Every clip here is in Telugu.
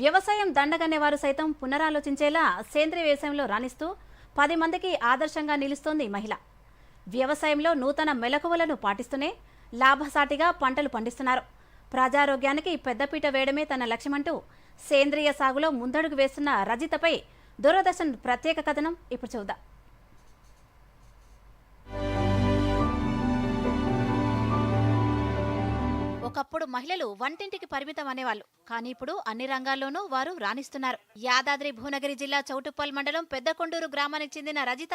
వ్యవసాయం దండగనే వారు సైతం పునరాలోచించేలా సేంద్రియ వ్యవసాయంలో రాణిస్తూ పది మందికి ఆదర్శంగా నిలుస్తోంది మహిళ. వ్యవసాయంలో నూతన మెలకువలను పాటిస్తూనే లాభసాటిగా పంటలు పండిస్తున్నారు. ప్రజారోగ్యానికి పెద్దపీట వేయడమే తన లక్ష్యమంటూ సేంద్రియ సాగులో ముందడుగు వేస్తున్న రజితపై దూరదర్శన్ ప్రత్యేక కథనం ఇప్పుడు చూద్దాం. ఒకప్పుడు మహిళలు వంటింటికి పరిమితం అనేవాళ్ళు. కానీ ఇప్పుడు అన్ని రంగాల్లోనూ వారు రాణిస్తున్నారు. యాదాద్రి భువనగిరి జిల్లా చౌటుప్పల్ మండలం పెద్దకొండూరు గ్రామానికి చెందిన రజిత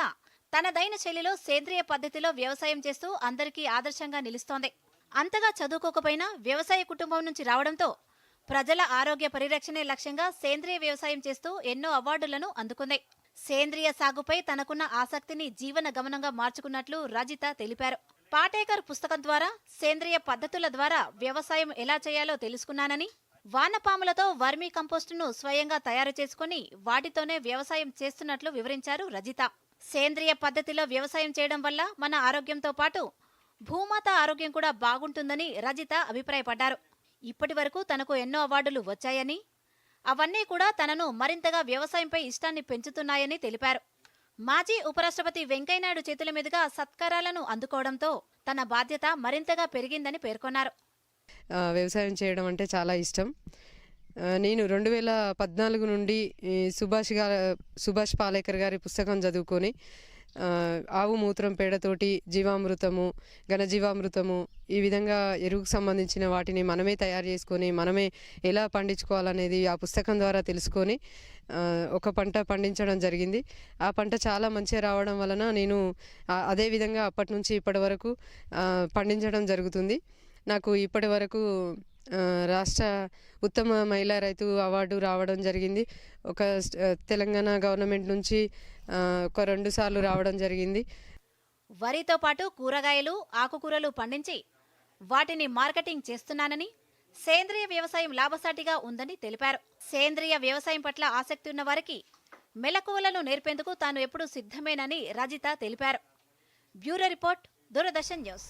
తనదైన శైలిలో సేంద్రియ పద్ధతిలో వ్యవసాయం చేస్తూ అందరికీ ఆదర్శంగా నిలుస్తోంది. అంతగా చదువుకోకపోయినా వ్యవసాయ కుటుంబం నుంచి రావడంతో ప్రజల ఆరోగ్య పరిరక్షణే లక్ష్యంగా సేంద్రియ వ్యవసాయం చేస్తూ ఎన్నో అవార్డులను అందుకుంది. సేంద్రియ సాగుపై తనకున్న ఆసక్తిని జీవన గమనంగా మార్చుకున్నట్లు రజిత తెలిపారు. పాటేకర్ పుస్తకం ద్వారా సేంద్రియ పద్ధతుల ద్వారా వ్యవసాయం ఎలా చేయాలో తెలుసుకున్నానని వానపాములతో వర్మీ కంపోస్టును స్వయంగా తయారు చేసుకుని వాటితోనే వ్యవసాయం చేస్తున్నట్లు వివరించారు రజిత. సేంద్రియ పద్ధతిలో వ్యవసాయం చేయడం వల్ల మన ఆరోగ్యంతో పాటు భూమాత ఆరోగ్యం కూడా బాగుంటుందని రజిత అభిప్రాయపడ్డారు. ఇప్పటి వరకు తనకు ఎన్నో అవార్డులు వచ్చాయని అవన్నీ కూడా తనను మరింతగా వ్యవసాయంపై ఇష్టాన్ని పెంచుతున్నాయని తెలిపారు. మాజీ ఉపరాష్ట్రపతి వెంకయ్యనాయుడు చేతుల మీదుగా సత్కారాలను అందుకోవడంతో తన బాధ్యత మరింతగా పెరిగిందని పేర్కొన్నారు. వ్యవసాయం చేయడం అంటే చాలా ఇష్టం. నేను రెండు వేల పద్నాలుగు నుండి సుభాష్ గారు సుభాష్ పాలేకర్ గారి పుస్తకం చదువుకొని ఆవు మూత్రం పేడతోటి జీవామృతము ఘనజీవామృతము ఈ విధంగా ఎరువుకు సంబంధించిన వాటిని మనమే తయారు చేసుకొని మనమే ఎలా పండించుకోవాలనేది ఆ పుస్తకం ద్వారా తెలుసుకొని ఒక పంట పండించడం జరిగింది. ఆ పంట చాలా మంచిగా రావడం వలన నేను అదే విధంగా అప్పటి నుంచి ఇప్పటి వరకు పండించడం జరుగుతుంది. నాకు ఇప్పటి వరకు రాష్ట్ర ఉత్తమ మహిళా రైతు అవార్డు రావడం జరిగింది. ఒక తెలంగాణ గవర్నమెంట్ నుంచి ఒక రెండు సార్లు రావడం జరిగింది. వరితో పాటు కూరగాయలు ఆకుకూరలు పండించి వాటిని మార్కెటింగ్ చేస్తున్నానని సేంద్రియ వ్యవసాయం లాభసాటిగా ఉందని తెలిపారు. సేంద్రియ వ్యవసాయం పట్ల ఆసక్తి ఉన్న వారికి మెలకువలను నేర్పేందుకు తాను ఎప్పుడూ సిద్ధమేనని రజిత తెలిపారు. Bureau report Doordarshan news.